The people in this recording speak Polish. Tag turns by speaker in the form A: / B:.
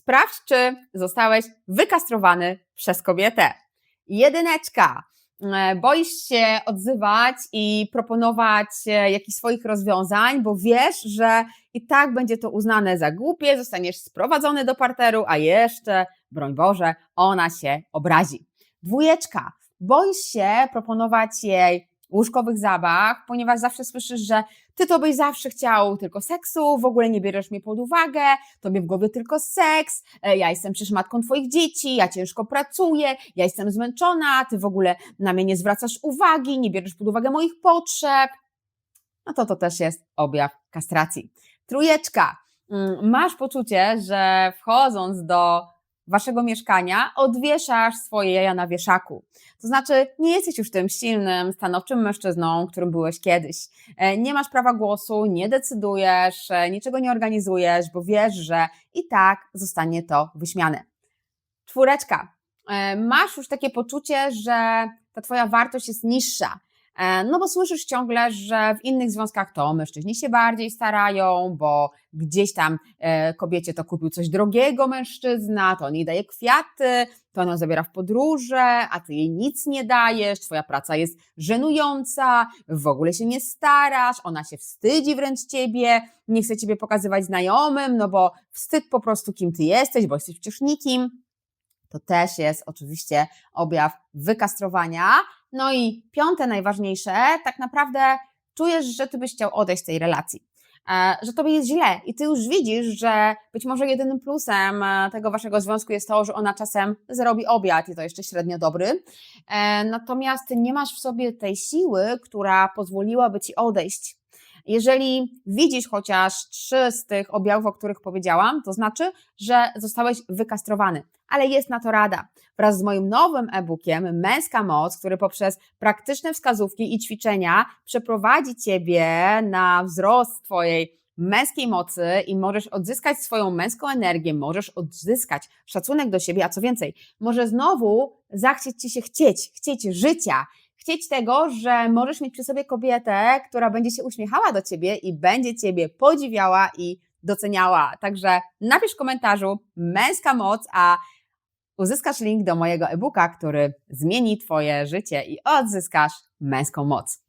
A: Sprawdź, czy zostałeś wykastrowany przez kobietę. Jedyneczka. E, Boisz się odzywać i proponować e, jakichś swoich rozwiązań, bo wiesz, że i tak będzie to uznane za głupie, zostaniesz sprowadzony do parteru, a jeszcze, broń Boże, ona się obrazi. Dwójeczka. Boisz się proponować jej łóżkowych zabaw, ponieważ zawsze słyszysz, że ty to byś zawsze chciał tylko seksu, w ogóle nie bierzesz mnie pod uwagę, tobie w głowie tylko seks, e, ja jestem przecież matką twoich dzieci, ja ciężko pracuję, ja jestem zmęczona, ty w ogóle na mnie nie zwracasz uwagi, nie bierzesz pod uwagę moich potrzeb. No to to też jest objaw kastracji. Trójeczka. Mm, Masz poczucie, że wchodząc do waszego mieszkania odwieszasz swoje jaja na wieszaku. To znaczy, nie jesteś już tym silnym, stanowczym mężczyzną, którym byłeś kiedyś. E, Nie masz prawa głosu, nie decydujesz, e, niczego nie organizujesz, bo wiesz, że i tak zostanie to wyśmiane. Czwóreczka. E, Masz już takie poczucie, że ta twoja wartość jest niższa. E, No bo słyszysz ciągle, że w innych związkach to mężczyźni się bardziej starają, bo gdzieś tam e, kobiecie to kupił coś drogiego mężczyzna, to on jej daje kwiaty, to on ją zabiera w podróże, a ty jej nic nie dajesz, twoja praca jest żenująca, w ogóle się nie starasz, ona się wstydzi wręcz ciebie, nie chce ciebie pokazywać znajomym, no bo wstyd po prostu kim ty jesteś, bo jesteś przecież nikim. To też jest oczywiście objaw wykastrowania. No i piąte, najważniejsze, tak naprawdę czujesz, że ty byś chciał odejść z tej relacji. E, Że tobie jest źle i ty już widzisz, że być może jedynym plusem e, tego waszego związku jest to, że ona czasem zrobi obiad i to jeszcze średnio dobry. E, Natomiast nie masz w sobie tej siły, która pozwoliłaby ci odejść. Jeżeli widzisz chociaż trzy z tych objawów, o których powiedziałam, to znaczy, że zostałeś wykastrowany. Ale jest na to rada. Wraz z moim nowym e-bookiem Męska Moc, który poprzez praktyczne wskazówki i ćwiczenia przeprowadzi Ciebie na wzrost Twojej męskiej mocy i możesz odzyskać swoją męską energię, możesz odzyskać szacunek do siebie, a co więcej, może znowu zachcieć Ci się chcieć, chcieć życia, chcieć tego, że możesz mieć przy sobie kobietę, która będzie się uśmiechała do Ciebie i będzie Ciebie podziwiała i doceniała. Także napisz w komentarzu męska moc, a uzyskasz link do mojego e-booka, który zmieni Twoje życie i odzyskasz męską moc.